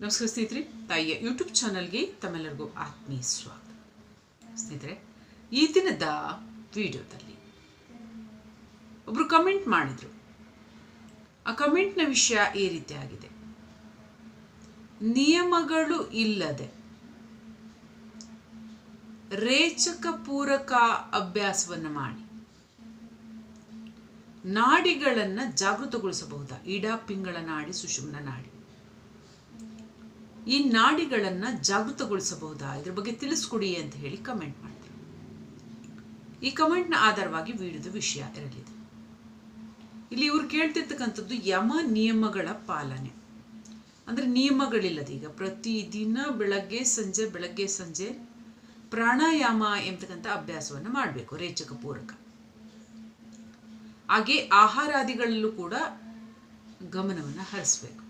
ನಮಸ್ಕಾರ ಸ್ನೇಹಿತರೆ, ತಾಯಿಯ ಯೂಟ್ಯೂಬ್ ಚಾನಲ್ಗೆ ತಮ್ಮೆಲ್ಲರಿಗೂ ಆತ್ಮೀಯ ಸ್ವಾಗತ. ಸ್ನೇಹಿತರೆ, ಈ ದಿನದ ವಿಡಿಯೋದಲ್ಲಿ ಒಬ್ಬರು ಕಮೆಂಟ್ ಮಾಡಿದರು. ಆ ಕಮೆಂಟ್ನ ವಿಷಯ ಈ ರೀತಿ ಆಗಿದೆ. ನಿಯಮಗಳು ಇಲ್ಲದೆ ರೇಚಕ ಪೂರಕ ಅಭ್ಯಾಸವನ್ನು ಮಾಡಿ ನಾಡಿಗಳನ್ನು ಜಾಗೃತಗೊಳಿಸಬಹುದಾ? ಈಡಾ ಪಿಂಗಳ ನಾಡಿ ಸುಷುಮ್ನ ನಾಡಿ. ಈ ನಾಡಿಗಳನ್ನು ಜಾಗೃತಗೊಳಿಸಬಹುದಾ? ಇದ್ರ ಬಗ್ಗೆ ತಿಳಿಸ್ಕೊಡಿ ಅಂತ ಹೇಳಿ ಕಮೆಂಟ್ ಮಾಡ್ತೀನಿ. ಈ ಕಮೆಂಟ್ನ ಆಧಾರವಾಗಿ ವಿಡಿಯೋದ ವಿಷಯ ಇರಲಿದೆ. ಇಲ್ಲಿ ಇವ್ರು ಕೇಳ್ತಿರ್ತಕ್ಕಂಥದ್ದು ಯಮ ನಿಯಮಗಳ ಪಾಲನೆ. ಅಂದರೆ ನಿಯಮಗಳಿಲ್ಲದೆ ಈಗ ಪ್ರತಿದಿನ ಬೆಳಗ್ಗೆ ಸಂಜೆ ಬೆಳಗ್ಗೆ ಸಂಜೆ ಪ್ರಾಣಾಯಾಮ ಎಂಬತಕ್ಕಂಥ ಅಭ್ಯಾಸವನ್ನು ಮಾಡಬೇಕು ರೇಚಕ ಪೂರಕ. ಹಾಗೆ ಆಹಾರಾದಿಗಳಲ್ಲೂ ಕೂಡ ಗಮನವನ್ನು ಹರಿಸ್ಬೇಕು.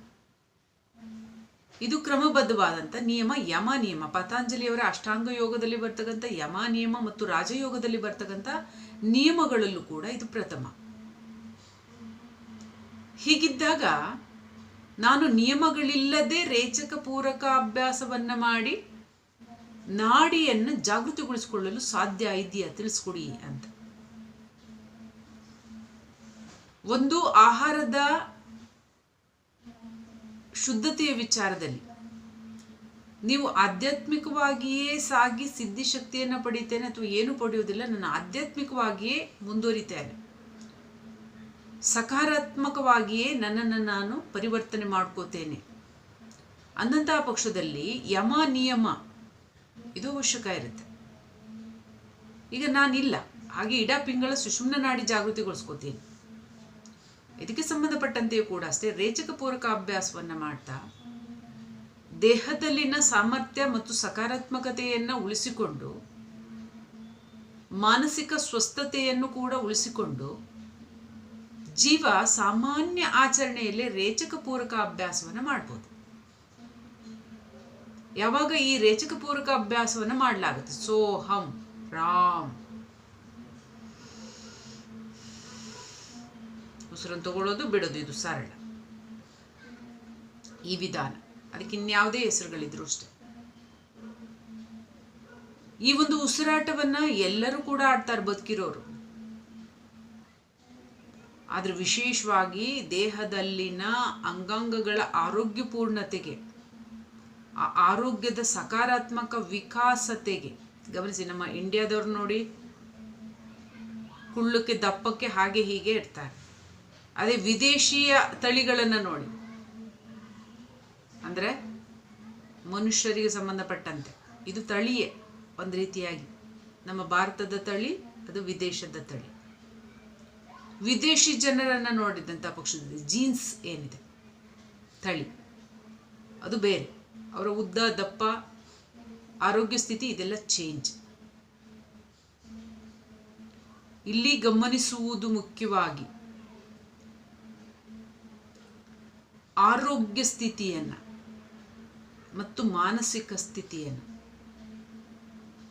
ಇದು ಕ್ರಮಬದ್ಧವಾದಂಥ ನಿಯಮ, ಯಮ ನಿಯಮ. ಪತಾಂಜಲಿಯವರ ಅಷ್ಟಾಂಗ ಯೋಗದಲ್ಲಿ ಬರ್ತಕ್ಕಂಥ ಯಮ ನಿಯಮ ಮತ್ತು ರಾಜಯೋಗದಲ್ಲಿ ಬರ್ತಕ್ಕಂಥ ನಿಯಮಗಳಲ್ಲೂ ಕೂಡ ಇದು ಪ್ರಥಮ. ಹೀಗಿದ್ದಾಗ ನಾನು ನಿಯಮಗಳಿಲ್ಲದೆ ರೇಚಕ ಪೂರಕ ಅಭ್ಯಾಸವನ್ನ ಮಾಡಿ ನಾಡಿಯನ್ನು ಜಾಗೃತಿಗೊಳಿಸಿಕೊಳ್ಳಲು ಸಾಧ್ಯ ಇದೆಯಾ ತಿಳಿಸ್ಕೊಡಿ ಅಂತ. ಒಂದು ಆಹಾರದ ಶುದ್ಧತೆಯ ವಿಚಾರದಲ್ಲಿ. ನೀವು ಆಧ್ಯಾತ್ಮಿಕವಾಗಿಯೇ ಸಾಗಿ ಸಿದ್ಧಿಶಕ್ತಿಯನ್ನು ಪಡಿತೇನೆ ಅಥವಾ ಏನು ಪಡೆಯುವುದಿಲ್ಲ ನಾನು ಆಧ್ಯಾತ್ಮಿಕವಾಗಿಯೇ ಮುಂದುವರಿತೇನೆ. ಸಕಾರಾತ್ಮಕವಾಗಿಯೇ ನನ್ನನ್ನು ನಾನು ಪರಿವರ್ತನೆ ಮಾಡ್ಕೋತೇನೆ. ಅಂದಂತಹ ಪಕ್ಷದಲ್ಲಿ ಯಮ ನಿಯಮ ಇದು ಅವಶ್ಯಕ ಇರುತ್ತೆ. ಈಗ ನಾನಿಲ್ಲ, ಹಾಗೆ ಇಡ ಪಿಂಗಳ ಸುಷುಮ್ನ ನಾಡಿ ಜಾಗೃತಿಗೊಳಿಸ್ಕೋತೀನಿ. ಇದಕ್ಕೆ ಸಂಬಂಧಪಟ್ಟಂತೆಯೂ ಕೂಡ ಅಷ್ಟೇ, ರೇಚಕ ಪೂರಕ ಅಭ್ಯಾಸವನ್ನು ಮಾಡ್ತಾ, ದೇಹದಲ್ಲಿನ ಸಾಮರ್ಥ್ಯ ಮತ್ತು ಸಕಾರಾತ್ಮಕತೆಯನ್ನು ಉಳಿಸಿಕೊಂಡು, ಮಾನಸಿಕ ಸ್ವಸ್ಥತೆಯನ್ನು ಕೂಡ ಉಳಿಸಿಕೊಂಡು, ಜೀವ ಸಾಮಾನ್ಯ ಆಚರಣೆಯಲ್ಲಿ ರೇಚಕ ಪೂರಕ ಅಭ್ಯಾಸವನ್ನು ಮಾಡ್ಬೋದು. ಯಾವಾಗ ಈ ರೇಚಕ ಪೂರಕ ಅಭ್ಯಾಸವನ್ನು ಮಾಡಲಾಗುತ್ತೆ? ಸೋಹಂ, ರಾಮ್ ಉಸಿರನ್ನು ತಗೊಳ್ಳೋದು ಬಿಡೋದು, ಇದು ಸರಳ. ಈ ವಿಧಾನ. ಅದಕ್ಕೆ ಇನ್ಯಾವುದೇ ಹೆಸರುಗಳಿದ್ರು ಅಷ್ಟೆ. ಈ ಒಂದು ಉಸಿರಾಟವನ್ನ ಎಲ್ಲರೂ ಕೂಡ ಆಡ್ತಾರೆ ಬದುಕಿರೋರು. ಆದ್ರೆ ವಿಶೇಷವಾಗಿ ದೇಹದಲ್ಲಿನ ಅಂಗಾಂಗಗಳ ಆರೋಗ್ಯಪೂರ್ಣತೆಗೆ, ಆ ಆರೋಗ್ಯದ ಸಕಾರಾತ್ಮಕ ವಿಕಾಸತೆಗೆ, ಗಮನಿಸಿ ನಮ್ಮ ಇಂಡಿಯಾದವ್ರು ನೋಡಿ, ಕುಳ್ಳಕ್ಕೆ ದಪ್ಪಕ್ಕೆ ಹಾಗೆ ಹೀಗೆ ಇರ್ತಾರೆ. ಅದೇ ವಿದೇಶಿಯ ತಳಿಗಳನ್ನು ನೋಡಿ. ಅಂದರೆ ಮನುಷ್ಯರಿಗೆ ಸಂಬಂಧಪಟ್ಟಂತೆ. ಇದು ತಳಿಯೇ ಒಂದು ರೀತಿಯಾಗಿ. ನಮ್ಮ ಭಾರತದ ತಳಿ, ಅದು ವಿದೇಶದ ತಳಿ. ವಿದೇಶಿ ಜನರನ್ನು ನೋಡಿದಂಥ ಪಕ್ಷದಲ್ಲಿ ಜೀನ್ಸ್ ಏನಿದೆ? ತಳಿ. ಅದು ಬೇರೆ. ಅವರ ಉದ್ದ, ದಪ್ಪ, ಆರೋಗ್ಯ ಸ್ಥಿತಿ ಇದೆಲ್ಲ ಚೇಂಜ್ ಇಲ್ಲಿ ಗಮನಿಸುವುದು ಮುಖ್ಯವಾಗಿ ಆರೋಗ್ಯ ಸ್ಥಿತಿಯನ್ನು ಮತ್ತು ಮಾನಸಿಕ ಸ್ಥಿತಿಯನ್ನು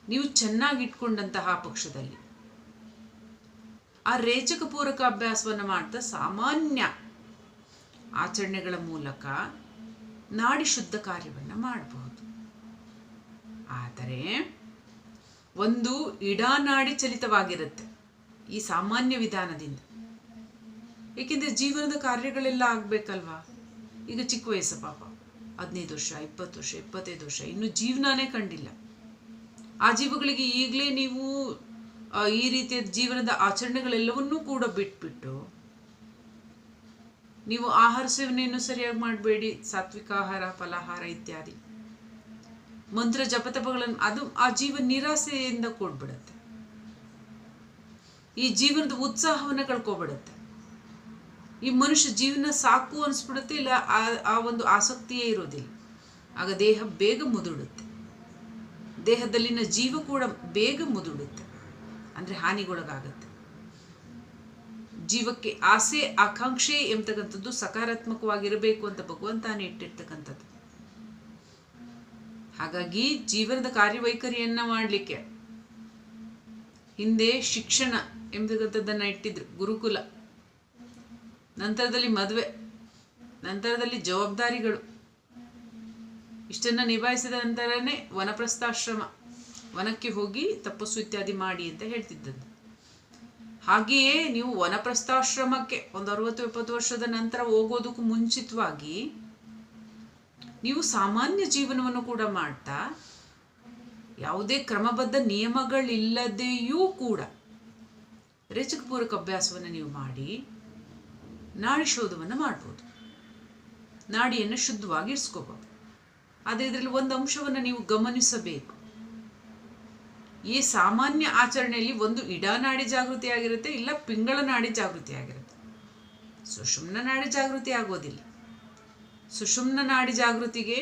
ನೀವು ಚೆನ್ನಾಗಿ ಇಟ್ಕೊಂಡಂತಹ ಪಕ್ಷದಲ್ಲಿ ಆ ರೇಚಕ ಪೂರಕ ಅಭ್ಯಾಸವನ್ನು ಮಾಡ್ತಾ ಸಾಮಾನ್ಯ ಆಚರಣೆಗಳ ಮೂಲಕ ನಾಡಿ ಶುದ್ಧ ಕಾರ್ಯವನ್ನು ಮಾಡಬಹುದು. ಆದರೆ ಒಂದು ಇಡಾನಾಡಿ ಚಲಿತವಾಗಿರುತ್ತೆ ಈ ಸಾಮಾನ್ಯ ವಿಧಾನದಿಂದ. ಏಕೆಂದರೆ ಜೀವನದ ಕಾರ್ಯಗಳೆಲ್ಲ ಆಗಬೇಕಲ್ವಾ? ಈಗ ಚಿಕ್ಕ ವಯಸ್ಸು ಪಾಪ. ಹದಿನೈದು ವರ್ಷ, ಇಪ್ಪತ್ತು ವರ್ಷ, ಇಪ್ಪತ್ತೈದು ವರ್ಷ. ಇನ್ನೂ ಜೀವನನೇ ಕಂಡಿಲ್ಲ. ಆ ಜೀವಗಳಿಗೆ ಈಗಲೇ ನೀವು ಈ ರೀತಿಯ ಜೀವನದ ಆಚರಣೆಗಳೆಲ್ಲವನ್ನೂ ಕೂಡ ಬಿಟ್ಬಿಟ್ಟು ನೀವು ಆಹಾರ ಸೇವನೆಯನ್ನು ಸರಿಯಾಗಿ ಮಾಡಬೇಡಿ. ಸಾತ್ವಿಕ ಆಹಾರ, ಫಲಾಹಾರ ಇತ್ಯಾದಿ. ಮಂತ್ರ ಜಪತಪಗಳನ್ನು ಅದು ಆ ಜೀವ ನಿರಾಸೆಯಿಂದ ಕೊಡ್ಬಿಡತ್ತೆ. ಈ ಜೀವನದ ಉತ್ಸಾಹವನ್ನು ಕಳ್ಕೊಬಿಡತ್ತೆ. ಈ ಮನುಷ್ಯ ಜೀವನ ಸಾಕು ಅನಿಸ್ಬಿಡುತ್ತೆ, ಇಲ್ಲ ಆ ಒಂದು ಆಸಕ್ತಿಯೇ ಇರೋದಿಲ್ಲ. ಆಗ ದೇಹ ಬೇಗ ಮುದುಡುತ್ತೆ. ದೇಹದಲ್ಲಿನ ಜೀವ ಕೂಡ ಬೇಗ ಮುದುಡುತ್ತೆ. ಅಂದರೆ ಹಾನಿಗೊಳಗಾಗತ್ತೆ. ಜೀವಕ್ಕೆ ಆಸೆ, ಆಕಾಂಕ್ಷೆ ಎಂಬತಕ್ಕಂಥದ್ದು ಸಕಾರಾತ್ಮಕವಾಗಿರಬೇಕು ಅಂತ ಭಗವಂತಾನೆ ಇಟ್ಟಿರ್ತಕ್ಕಂಥದ್ದು. ಹಾಗಾಗಿ ಜೀವನದ ಕಾರ್ಯವೈಖರಿಯನ್ನ ಮಾಡಲಿಕ್ಕೆ ಹಿಂದೆ ಶಿಕ್ಷಣ ಎಂಬತಕ್ಕಂಥದ್ದನ್ನು ಇಟ್ಟಿದ್ರು ಗುರುಕುಲ. ನಂತರದಲ್ಲಿ ಮದುವೆ, ನಂತರದಲ್ಲಿ ಜವಾಬ್ದಾರಿಗಳು. ಇಷ್ಟನ್ನು ನಿಭಾಯಿಸಿದ ನಂತರನೇ ವನಪ್ರಸ್ಥಾಶ್ರಮ, ವನಕ್ಕೆ ಹೋಗಿ ತಪಸ್ಸು ಇತ್ಯಾದಿ ಮಾಡಿ ಅಂತ ಹೇಳ್ತಿದ್ದದ್ದು. ಹಾಗೆಯೇ ನೀವು ವನಪ್ರಸ್ಥಾಶ್ರಮಕ್ಕೆ ಒಂದು ಅರವತ್ತು ಎಪ್ಪತ್ತು ವರ್ಷದ ನಂತರ ಹೋಗೋದಕ್ಕೂ ಮುಂಚಿತವಾಗಿ ನೀವು ಸಾಮಾನ್ಯ ಜೀವನವನ್ನು ಕೂಡ ಮಾಡ್ತಾ, ಯಾವುದೇ ಕ್ರಮಬದ್ಧ ನಿಯಮಗಳಿಲ್ಲದೆಯೂ ಕೂಡ ರೇಚಕಪೂರಕ ಅಭ್ಯಾಸವನ್ನು ನೀವು ಮಾಡಿ ನಾಡಿ ಶೋಧವನ್ನು ಮಾಡ್ಬೋದು. ನಾಡಿಯನ್ನು ಶುದ್ಧವಾಗಿ ಇರಿಸ್ಕೋಬಹುದು ಆದರೆ ಇದರಲ್ಲಿ ಒಂದು ಅಂಶವನ್ನು ನೀವು ಗಮನಿಸಬೇಕು. ಈ ಸಾಮಾನ್ಯ ಆಚರಣೆಯಲ್ಲಿ ಒಂದು ಇಡಾನಾಡಿ ಜಾಗೃತಿ ಆಗಿರುತ್ತೆ, ಇಲ್ಲ ಪಿಂಗಳ ನಾಡಿ ಜಾಗೃತಿ ಆಗಿರುತ್ತೆ. ಸುಷುಮ್ನ ನಾಡಿ ಜಾಗೃತಿ ಆಗೋದಿಲ್ಲ. ಸುಷುಮ್ನ ನಾಡಿ ಜಾಗೃತಿಗೆ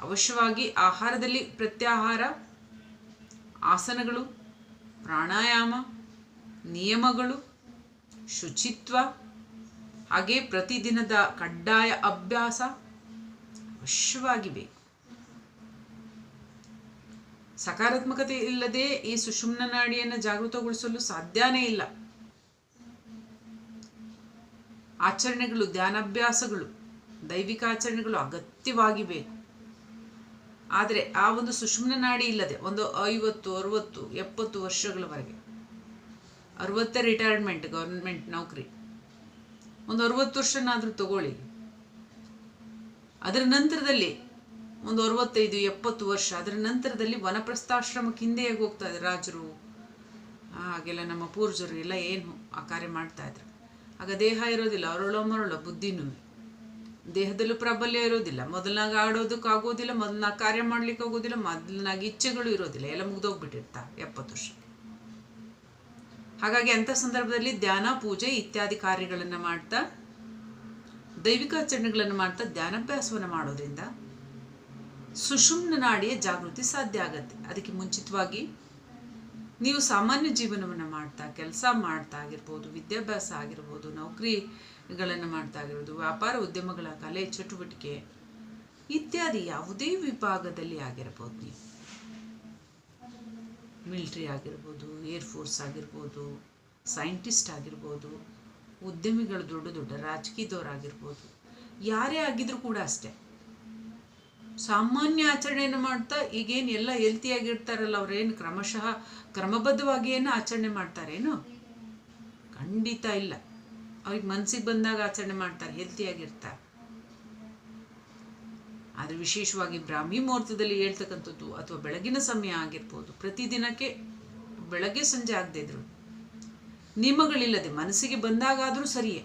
ಅವಶ್ಯವಾಗಿ ಆಹಾರದಲ್ಲಿ ಪ್ರತ್ಯಾಹಾರ, ಆಸನಗಳು, ಪ್ರಾಣಾಯಾಮ, ನಿಯಮಗಳು, ಶುಚಿತ್ವ ಹಾಗೆ ಪ್ರತಿದಿನದ ಕಡ್ಡಾಯ ಅಭ್ಯಾಸ ಅವಶ್ಯವಾಗಿ ಬೇಕು ಸಕಾರಾತ್ಮಕತೆ ಇಲ್ಲದೆ ಈ ಸುಷುಮ್ನ ನಾಡಿಯನ್ನು ಜಾಗೃತಗೊಳಿಸಲು ಸಾಧ್ಯನೇ ಇಲ್ಲ. ಆಚರಣೆಗಳು, ಧ್ಯಾನಾಭ್ಯಾಸಗಳು, ದೈವಿಕ ಆಚರಣೆಗಳು ಅಗತ್ಯವಾಗಿ ಬೇಕು ಆದರೆ ಆ ಒಂದು ಸುಷುಮ್ನ ನಾಡಿ ಇಲ್ಲದೆ ಒಂದು ಐವತ್ತು, ಅರುವತ್ತು, ಎಪ್ಪತ್ತು ವರ್ಷಗಳವರೆಗೆ, ಅರವತ್ತ ರಿಟೈರ್ಮೆಂಟ್ ಗೌರ್ಮೆಂಟ್ ನೌಕರಿ ಒಂದು ಅರವತ್ತು ವರ್ಷನಾದರೂ ತಗೊಳ್ಳಿ. ಅದರ ನಂತರದಲ್ಲಿ ಒಂದು ಅರವತ್ತೈದು, ಎಪ್ಪತ್ತು ವರ್ಷ, ಅದರ ನಂತರದಲ್ಲಿ ವನಪ್ರಸ್ಥಾಶ್ರಮಕ್ಕೆ ಹಿಂದೆ ಹೇಗೆ ಹೋಗ್ತಾ ಇದ್ರು ರಾಜರು. ಹಾಗೆಲ್ಲ ನಮ್ಮ ಪೂರ್ವಜರು ಎಲ್ಲ ಏನು ಆ ಕಾರ್ಯ ಮಾಡ್ತಾ ಇದ್ರು. ಆಗ ದೇಹ ಇರೋದಿಲ್ಲ ಅವರೊಳ ಮರಳ ಬುದ್ಧಿನೂ. ದೇಹದಲ್ಲೂ ಪ್ರಾಬಲ್ಯ ಇರೋದಿಲ್ಲ. ಮೊದಲನಾಗ ಆಡೋದಕ್ಕೆ ಆಗೋದಿಲ್ಲ, ಮೊದಲನಾಗ ಕಾರ್ಯ ಮಾಡ್ಲಿಕ್ಕೆ ಆಗೋದಿಲ್ಲ, ಮೊದಲನಾಗಿ ಇಚ್ಛೆಗಳು ಇರೋದಿಲ್ಲ. ಎಲ್ಲ ಮುಗ್ದೋಗ್ಬಿಟ್ಟಿರ್ತಾ ಎಪ್ಪತ್ತು ವರ್ಷ. ಹಾಗಾಗಿ ಅಂಥ ಸಂದರ್ಭದಲ್ಲಿ ಧ್ಯಾನ, ಪೂಜೆ ಇತ್ಯಾದಿ ಕಾರ್ಯಗಳನ್ನು ಮಾಡ್ತಾ, ದೈವಿಕ ಆಚರಣೆಗಳನ್ನು ಮಾಡ್ತಾ ಧ್ಯಾನಾಭ್ಯಾಸವನ್ನು ಮಾಡೋದ್ರಿಂದ ಸುಷುಮ್ನ ನಾಡಿಯ ಜಾಗೃತಿ ಸಾಧ್ಯ ಆಗತ್ತೆ. ಅದಕ್ಕೆ ಮುಂಚಿತವಾಗಿ ನೀವು ಸಾಮಾನ್ಯ ಜೀವನವನ್ನು ಮಾಡ್ತಾ, ಕೆಲಸ ಮಾಡ್ತಾ ಆಗಿರ್ಬೋದು, ವಿದ್ಯಾಭ್ಯಾಸ ಆಗಿರ್ಬೋದು, ನೌಕರಿಗಳನ್ನು ಮಾಡ್ತಾ ಆಗಿರ್ಬೋದು, ವ್ಯಾಪಾರ ಉದ್ಯಮಗಳ ಕಲೆ ಚಟುವಟಿಕೆ ಇತ್ಯಾದಿ ಯಾವುದೇ ವಿಭಾಗದಲ್ಲಿ ಆಗಿರ್ಬೋದು ನೀವು. ಮಿಲ್ಟ್ರಿ ಆಗಿರ್ಬೋದು ಏರ್ಫೋರ್ಸ್ ಆಗಿರ್ಬೋದು, ಸೈಂಟಿಸ್ಟ್ ಆಗಿರ್ಬೋದು, ಉದ್ಯಮಿಗಳು ದೊಡ್ಡ ದೊಡ್ಡ ರಾಜಕೀಯದವರಾಗಿರ್ಬೋದು, ಯಾರೇ ಆಗಿದ್ರು ಕೂಡ ಅಷ್ಟೇ. ಸಾಮಾನ್ಯ ಆಚರಣೆಯನ್ನು ಮಾಡ್ತಾ ಈಗೇನು ಎಲ್ಲ ಹೆಲ್ತಿಯಾಗಿರ್ತಾರಲ್ಲ ಅವ್ರೇನು ಕ್ರಮಶಃ ಕ್ರಮಬದ್ಧವಾಗಿ ಏನು ಆಚರಣೆ ಮಾಡ್ತಾರೇನು? ಖಂಡಿತ ಇಲ್ಲ. ಅವ್ರಿಗೆ ಮನ್ಸಿಗೆ ಬಂದಾಗ ಆಚರಣೆ ಮಾಡ್ತಾರೆ ಹೆಲ್ತಿಯಾಗಿರ್ತಾರೆ ಆದರೆ ವಿಶೇಷವಾಗಿ ಬ್ರಾಹ್ಮಿ ಮುಹೂರ್ತದಲ್ಲಿ ಹೇಳ್ತಕ್ಕಂಥದ್ದು ಅಥವಾ ಬೆಳಗಿನ ಸಮಯ ಆಗಿರ್ಬೋದು, ಪ್ರತಿದಿನಕ್ಕೆ ಬೆಳಗ್ಗೆ ಸಂಜೆ ಆಗದೆ ಇದ್ರು ನಿಯಮಗಳಿಲ್ಲದೆ ಮನಸ್ಸಿಗೆ ಬಂದಾಗಾದರೂ ಸರಿಯೇ.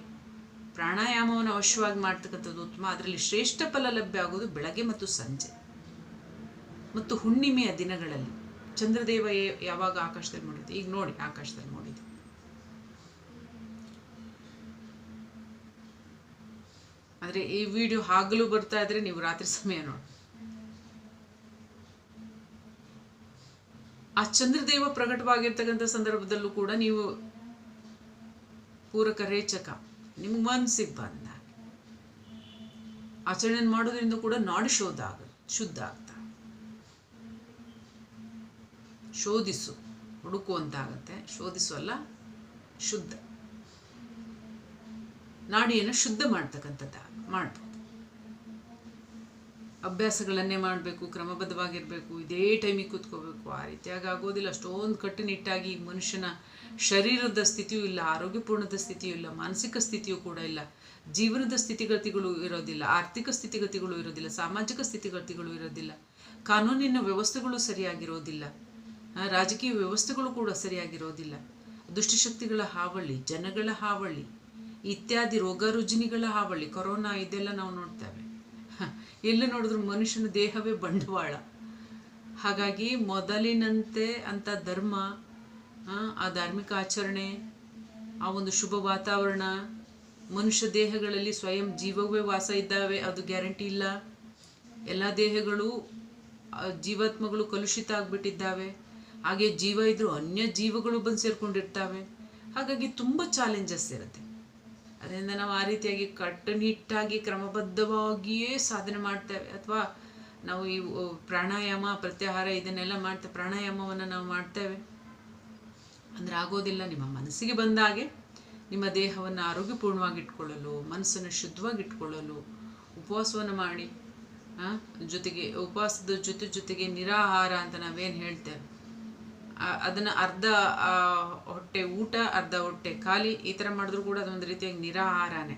ಪ್ರಾಣಾಯಾಮವನ್ನು ಅವಶ್ಯವಾಗಿ ಮಾಡ್ತಕ್ಕಂಥದ್ದು ಉತ್ತಮ, ಅದರಲ್ಲಿ ಶ್ರೇಷ್ಠ ಫಲ ಲಭ್ಯ ಆಗೋದು ಬೆಳಗ್ಗೆ ಮತ್ತು ಸಂಜೆ. ಮತ್ತು ಹುಣ್ಣಿಮೆಯ ದಿನಗಳಲ್ಲಿ, ಚಂದ್ರದೇವ ಯಾವಾಗ ಆಕಾಶದಲ್ಲಿ ನೋಡಿದೆ ಈಗ ನೋಡಿ, ಆಕಾಶದಲ್ಲಿ ನೋಡಿದೆ ಆದರೆ ಈ ವಿಡಿಯೋ ಹಾಗಲೂ ಬರ್ತಾ ಇದ್ರೆ ನೀವು ರಾತ್ರಿ ಸಮಯ ನೋಡಿ. ಆ ಚಂದ್ರದೇವ ಪ್ರಕಟವಾಗಿರ್ತಕ್ಕಂಥ ಸಂದರ್ಭದಲ್ಲೂ ಕೂಡ ನೀವು ಪೂರಕ ರೇಚಕ, ನಿಮ್ಗೆ ಮನಸ್ಸಿಗೆ ಬಂದ. ಆಚರಣೆ ಮಾಡೋದ್ರಿಂದ ಕೂಡ ನಾಡಿ ಶೋಧ ಆಗ, ಶುದ್ಧ ಆಗ್ತಾ. ಶೋಧಿಸು ಹುಡುಕು ಅಂತ ಆಗುತ್ತೆ ಶೋಧಿಸು ಅಲ್ಲ, ಶುದ್ಧ. ನಾಡಿಯನ್ನು ಶುದ್ಧ ಮಾಡ್ತಕ್ಕಂಥದ್ದು ಮಾಡ್ಬೋದು ಅಭ್ಯಾಸಗಳನ್ನೇ ಮಾಡಬೇಕು, ಕ್ರಮಬದ್ಧವಾಗಿರಬೇಕು, ಇದೇ ಟೈಮಿಗೆ ಕೂತ್ಕೋಬೇಕು. ಆ ರೀತಿಯಾಗಿ ಆಗೋದಿಲ್ಲ. ಅಷ್ಟೊಂದು ಕಟ್ಟುನಿಟ್ಟಾಗಿ ಮನುಷ್ಯನ ಶರೀರದ ಸ್ಥಿತಿಯೂ ಇಲ್ಲ, ಆರೋಗ್ಯಪೂರ್ಣದ ಸ್ಥಿತಿಯೂ ಇಲ್ಲ, ಮಾನಸಿಕ ಸ್ಥಿತಿಯೂ ಕೂಡ ಇಲ್ಲ. ಜೀವನದ ಸ್ಥಿತಿಗತಿಗಳು ಇರೋದಿಲ್ಲ, ಆರ್ಥಿಕ ಸ್ಥಿತಿಗತಿಗಳು ಇರೋದಿಲ್ಲ, ಸಾಮಾಜಿಕ ಸ್ಥಿತಿಗತಿಗಳು ಇರೋದಿಲ್ಲ. ಕಾನೂನಿನ ವ್ಯವಸ್ಥೆಗಳು ಸರಿಯಾಗಿರೋದಿಲ್ಲ. ರಾಜಕೀಯ ವ್ಯವಸ್ಥೆಗಳು ಕೂಡ ಸರಿಯಾಗಿರೋದಿಲ್ಲ. ದುಷ್ಟಶಕ್ತಿಗಳ ಹಾವಳಿ, ಜನಗಳ ಹಾವಳಿ ಇತ್ಯಾದಿ ರೋಗ ರುಜಿನಿಗಳ ಹಾವಳಿ ಕೊರೋನಾ ಇದೆಲ್ಲ ನಾವು ನೋಡ್ತೇವೆ. ಎಲ್ಲಿ ನೋಡಿದ್ರು ಮನುಷ್ಯನ ದೇಹವೇ ಬಂಡವಾಳ. ಹಾಗಾಗಿ ಮೊದಲಿನಂತೆ ಅಂತ ಧರ್ಮ ಆ, ಧಾರ್ಮಿಕ ಆಚರಣೆ ಆ ಒಂದು ಶುಭ ವಾತಾವರಣ ಮನುಷ್ಯ ದೇಹಗಳಲ್ಲಿ ಸ್ವಯಂ ಜೀವವೇ ವಾಸ ಇದ್ದಾವೆ ಅದು ಗ್ಯಾರಂಟಿ ಇಲ್ಲ. ಎಲ್ಲ ದೇಹಗಳು ಜೀವಾತ್ಮಗಳು ಕಲುಷಿತ ಆಗಿಬಿಟ್ಟಿದ್ದಾವೆ. ಹಾಗೆ ಜೀವ ಇದ್ರೂ ಅನ್ಯ ಜೀವಗಳು ಬಂದು ಸೇರ್ಕೊಂಡಿರ್ತಾವೆ. ಹಾಗಾಗಿ ತುಂಬ ಚಾಲೆಂಜಸ್ ಇರುತ್ತೆ. ಅದರಿಂದ ನಾವು ಆ ರೀತಿಯಾಗಿ ಕಟ್ಟುನಿಟ್ಟಾಗಿ ಕ್ರಮಬದ್ಧವಾಗಿಯೇ ಸಾಧನೆ ಮಾಡ್ತೇವೆ. ಅಥವಾ ನಾವು ಈ ಪ್ರಾಣಾಯಾಮ, ಪ್ರತ್ಯಾಹಾರ ಇದನ್ನೆಲ್ಲ ಮಾಡ್ತೇವೆ ಪ್ರಾಣಾಯಾಮವನ್ನು ನಾವು ಮಾಡ್ತೇವೆ. ಅಂದರೆ ಆಗೋದಿಲ್ಲ. ನಿಮ್ಮ ಮನಸ್ಸಿಗೆ ಬಂದಾಗೆ ನಿಮ್ಮ ದೇಹವನ್ನು ಆರೋಗ್ಯಪೂರ್ಣವಾಗಿ ಇಟ್ಕೊಳ್ಳಲು, ಮನಸ್ಸನ್ನು ಶುದ್ಧವಾಗಿ ಇಟ್ಕೊಳ್ಳಲು ಉಪವಾಸವನ್ನು ಮಾಡಿ ಜೊತೆಗೆ ಉಪವಾಸದ ಜೊತೆ ಜೊತೆಗೆ ನಿರಾಹಾರ ಅಂತ ನಾವೇನು ಹೇಳ್ತೇವೆ? ಅದನ್ನ ಅರ್ಧ ಹೊಟ್ಟೆ ಊಟ, ಅರ್ಧ ಹೊಟ್ಟೆ ಖಾಲಿ, ಈ ಥರ ಮಾಡಿದ್ರು ಕೂಡ ಅದೊಂದು ರೀತಿಯಾಗಿ ನಿರಾಹಾರನೇ.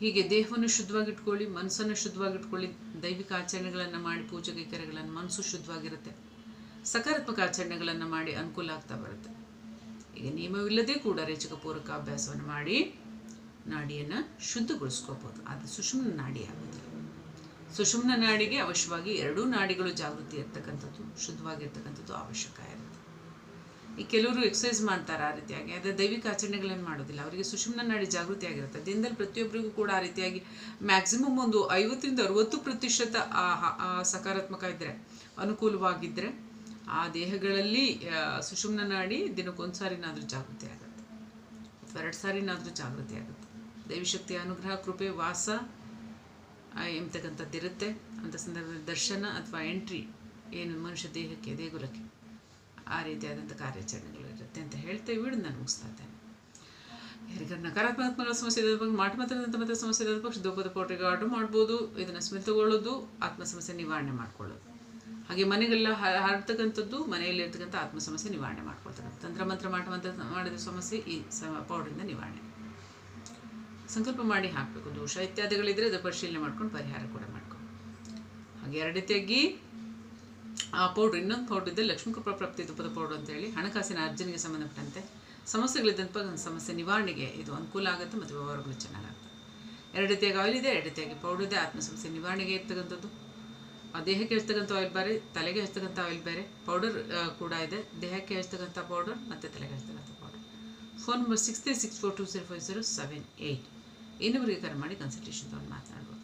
ಹೀಗೆ ದೇಹವನ್ನು ಶುದ್ಧವಾಗಿಟ್ಕೊಳ್ಳಿ, ಮನಸ್ಸನ್ನು ಶುದ್ಧವಾಗಿಟ್ಕೊಳ್ಳಿ, ದೈವಿಕ ಆಚರಣೆಗಳನ್ನು ಮಾಡಿ, ಪೂಜೆ ಕೈಕರ್ಯಗಳನ್ನು ಮನಸ್ಸು ಶುದ್ಧವಾಗಿರುತ್ತೆ. ಸಕಾರಾತ್ಮಕ ಆಚರಣೆಗಳನ್ನು ಮಾಡಿ ಅನುಕೂಲ ಆಗ್ತಾ ಬರುತ್ತೆ. ಈಗ ನಿಯಮವಿಲ್ಲದೆ ಕೂಡ ರೇಚಕ ಪೂರಕ ಅಭ್ಯಾಸವನ್ನು ಮಾಡಿ, ನಾಡಿಯನ್ನು ಶುದ್ಧಗೊಳಿಸ್ಕೋಬೋದು. ಅದು ಸುಷುಮ್ನ ನಾಡಿ ಆಗೋದಿಲ್ಲ ಸುಷುಮ್ನ ನಾಡಿಗೆ ಅವಶ್ಯವಾಗಿ ಎರಡೂ ನಾಡಿಗಳು ಜಾಗೃತಿ ಇರ್ತಕ್ಕಂಥದ್ದು, ಶುದ್ಧವಾಗಿರ್ತಕ್ಕಂಥದ್ದು ಅವಶ್ಯಕ ಇರುತ್ತೆ. ಈ ಕೆಲವರು ಎಕ್ಸಸೈಸ್ ಮಾಡ್ತಾರೆ ಆ ರೀತಿಯಾಗಿ ಅದೇ ದೈವಿಕ ಆಚರಣೆಗಳೇನು ಮಾಡೋದಿಲ್ಲ. ಅವರಿಗೆ ಸುಷುಮ್ನ ನಾಡಿ ಜಾಗೃತಿ ಆಗಿರುತ್ತೆ. ದಿನದಲ್ಲಿ ಪ್ರತಿಯೊಬ್ಬರಿಗೂ ಕೂಡ ಆ ರೀತಿಯಾಗಿ ಮ್ಯಾಕ್ಸಿಮಮ್ ಒಂದು ಐವತ್ತರಿಂದ ಅರುವತ್ತು ಪ್ರತಿಶತ ಸಕಾರಾತ್ಮಕ ಇದ್ದರೆ ಅನುಕೂಲವಾಗಿದ್ದರೆ ಆ ದೇಹಗಳಲ್ಲಿ ಸುಷುಮ್ನ ನಾಡಿ ದಿನಕ್ಕೊಂದು ಸಾರಿನಾದರೂ ಜಾಗೃತಿ ಆಗುತ್ತೆ. ಅಥವಾ ಎರಡು ಸಾರಿನಾದರೂ ಜಾಗೃತಿ ಆಗುತ್ತೆ. ದೈವಶಕ್ತಿಯ ಅನುಗ್ರಹ, ಕೃಪೆ, ವಾಸ ಎಂಬತಕ್ಕಂಥದ್ದು ಇರುತ್ತೆ ಅಂಥ ಸಂದರ್ಭದಲ್ಲಿ ದರ್ಶನ ಅಥವಾ ಎಂಟ್ರಿ ಏನು ಮನುಷ್ಯ ದೇಹಕ್ಕೆ, ದೇಗುಲಕ್ಕೆ. ಆ ರೀತಿಯಾದಂಥ ಕಾರ್ಯಾಚರಣೆಗಳು ಇರುತ್ತೆ ಅಂತ ಹೇಳ್ತಾ ಬಿಡು ನಾನು ಮುಗಿಸ್ತಾ ಇದ್ದೇನೆ. ಯಾರಿಗಾರು ನಕಾರಾತ್ಮಕ ಸಮಸ್ಯೆ ಇದ್ದ ಬಗ್ಗೆ ಮಾಟ ಮಾತಾಡಿದಂಥ ಮತ್ತೆ ಸಮಸ್ಯೆ ಇದ್ದ ಪಕ್ಷ ದುಃಖದ ಪೌಡ್ರಿಗೆ ಆರ್ಡರ್ ಮಾಡ್ಬೋದು, ಇದನ್ನು ಸ್ಮಿತಗೊಳ್ಳೋದು ಆತ್ಮ ಸಮಸ್ಯೆ ನಿವಾರಣೆ ಮಾಡ್ಕೊಳ್ಳೋದು. ಹಾಗೆ ಮನೆಗೆಲ್ಲ ಹರಡ್ತಕ್ಕಂಥದ್ದು, ಮನೆಯಲ್ಲಿ ಆತ್ಮ ಸಮಸ್ಯೆ ನಿವಾರಣೆ ಮಾಡ್ಕೊಳ್ತಕ್ಕಂಥ ತಂತ್ರ, ಮಂತ್ರ, ಮಾಟ ಮಾಡಿದ ಸಮಸ್ಯೆ ಈ ಸ, ಪೌಡ್ರಿಂದ ನಿವಾರಣೆ. ಸಂಕಲ್ಪ ಮಾಡಿ ಹಾಕಬೇಕು. ದೋಷ ಇತ್ಯಾದಿಗಳಿದ್ದರೆ ಅದು ಪರಿಶೀಲನೆ ಮಾಡ್ಕೊಂಡು ಪರಿಹಾರ ಕೂಡ ಮಾಡ್ಕೊ. ಹಾಗೆ ಎರಡು ರೀತಿಯಾಗಿ, ಆ ಪೌಡ್ರ್ ಇನ್ನೊಂದು ಪೌಡ್ರ್ ಇದೆ ಲಕ್ಷ್ಮೀ ಕೃಪಾ ಪ್ರಾಪ್ತಿ ತುಪ್ಪದ ಪೌಡ್ರ್ ಅಂತೇಳಿ ಹಣಕಾಸಿನ ಅರ್ಜನೆಗೆ ಸಂಬಂಧಪಟ್ಟಂತೆ ಸಮಸ್ಯೆಗಳಿದ್ದಂತ ಸಮಸ್ಯೆ ನಿವಾರಣೆಗೆ ಇದು ಅನುಕೂಲ ಆಗುತ್ತೆ ಮತ್ತು ವ್ಯವಹಾರಗಳು ಚೆನ್ನಾಗಾಗುತ್ತೆ ಎರಡು ರೀತಿಯಾಗಿ ಆಯಿಲ್ ಇದೆ, ಎರಡು ರೀತಿಯಾಗಿ ಪೌಡ್ರ್ ಇದೆ, ಆತ್ಮ ಸಮಸ್ಯೆ ನಿವಾರಣೆಗೆ ಇರ್ತಕ್ಕಂಥದ್ದು. ಆ ದೇಹಕ್ಕೆ ಹಚ್ತಕ್ಕಂಥ ಆಯಿಲ್ ಬೇರೆ, ತಲೆಗೆ ಹಚ್ತಕ್ಕಂಥ ಆಯಿಲ್ ಬೇರೆ ಪೌಡರ್ ಕೂಡ ಇದೆ. ದೇಹಕ್ಕೆ ಹಚ್ತಕ್ಕಂಥ ಪೌಡರ್ ಮತ್ತು ತಲೆಗೆ ಹಚ್ತಕ್ಕಂಥ powder phone number six three six four two zero five zero seven eight ಇನ್ನೊಬ್ಬರಿಗೆ ಕರೆ ಮಾಡಿ ಕನ್ಸಲ್ಟೇಷನ್ ತೊಗೊಂಡು ಮಾತನಾಡ್ಬೋದು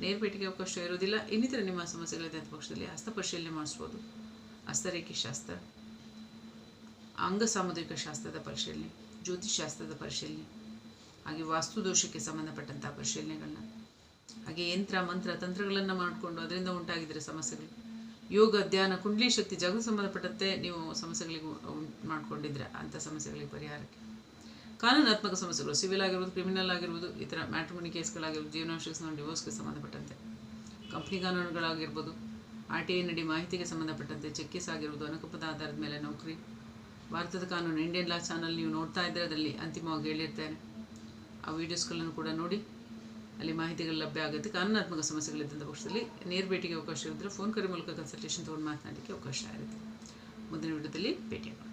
ನೇರ ಭೇಟಿಗೆ ಅವಕಾಶ ಇರೋದಿಲ್ಲ. ಇನ್ನಿತರ ನಿಮ್ಮ ಸಮಸ್ಯೆಗಳಿದ್ದ ಪಕ್ಷದಲ್ಲಿ ಹಸ್ತ ಪರಿಶೀಲನೆ ಮಾಡಿಸ್ಬೋದು. ಹಸ್ತರೇಖೆ ಶಾಸ್ತ್ರ, ಅಂಗ ಸಾಮುದ್ರಿಕ ಶಾಸ್ತ್ರದ ಪರಿಶೀಲನೆ ಜ್ಯೋತಿಷಾಸ್ತ್ರದ ಪರಿಶೀಲನೆ, ಹಾಗೆ ವಾಸ್ತು ದೋಷಕ್ಕೆ ಸಂಬಂಧಪಟ್ಟಂಥ ಪರಿಶೀಲನೆಗಳನ್ನ, ಹಾಗೆ ಯಂತ್ರ, ಮಂತ್ರ, ತಂತ್ರಗಳನ್ನು ಮಾಡಿಕೊಂಡು ಅದರಿಂದ ಉಂಟಾಗಿದ್ದರೆ ಸಮಸ್ಯೆಗಳು. ಯೋಗ, ಧ್ಯಾನ, ಕುಂಡ್ಲಿ ಶಕ್ತಿ ಜಗ ಸಂಬಂಧಪಟ್ಟಂತೆ ನೀವು ಸಮಸ್ಯೆಗಳಿಗೆ ಮಾಡಿಕೊಂಡಿದ್ರೆ ಅಂಥ ಸಮಸ್ಯೆಗಳಿಗೆ ಪರಿಹಾರಕ್ಕೆ. ಕಾನೂನಾತ್ಮಕ ಸಮಸ್ಯೆಗಳು, ಸಿವಿಲ್ ಆಗಿರ್ಬೋದು, ಕ್ರಿಮಿನಲ್ ಆಗಿರ್ಬೋದು, ಈ ಥರ ಮ್ಯಾಟ್ರಿಮನಿ ಕೇಸ್ಗಳಾಗಿರ್ಬೋದು ಜೀವನಾಂಶ ಡಿವೋರ್ಸ್ಗೆ ಸಂಬಂಧಪಟ್ಟಂತೆ. ಕಂಪ್ನಿ ಕಾನೂನುಗಳಾಗಿರ್ಬೋದು ಆರ್ ಟಿ ಐ ನಡಿ ಮಾಹಿತಿಗೆ ಸಂಬಂಧಪಟ್ಟಂತೆ, ಚೆಕ್ಕಿಸ್ ಆಗಿರ್ಬೋದು ಅನುಕಂಪದ ಆಧಾರದ ಮೇಲೆ ನೌಕರಿ. ಭಾರತದ ಕಾನೂನು ಇಂಡಿಯನ್ ಲಾ ಚಾನಲ್ ನೀವು ನೋಡ್ತಾ ಇದ್ದರೆ ಅದರಲ್ಲಿ ಅಂತಿಮವಾಗಿ ಹೇಳಿರ್ತೇನೆ. ಆ ವೀಡಿಯೋಸ್ಗಳನ್ನು ಕೂಡ ನೋಡಿ, ಅಲ್ಲಿ ಮಾಹಿತಿಗಳು ಲಭ್ಯ ಆಗುತ್ತೆ. ಕಾನೂನಾತ್ಮಕ ಸಮಸ್ಯೆಗಳಿದ್ದಂಥ ಪಕ್ಷದಲ್ಲಿ ನೇರ ಭೇಟಿಗೆ ಅವಕಾಶ ಇದ್ದರೆ ಫೋನ್ ಕರೆ ಮೂಲಕ ಕನ್ಸಲ್ಟೇಷನ್ ತೊಗೊಂಡು ಮಾತನಾಡಲಿಕ್ಕೆ ಅವಕಾಶ ಇರುತ್ತೆ. ಮುಂದಿನ ವಿಡಿಯೋದಲ್ಲಿ ಭೇಟಿಯಾಗೋಣ.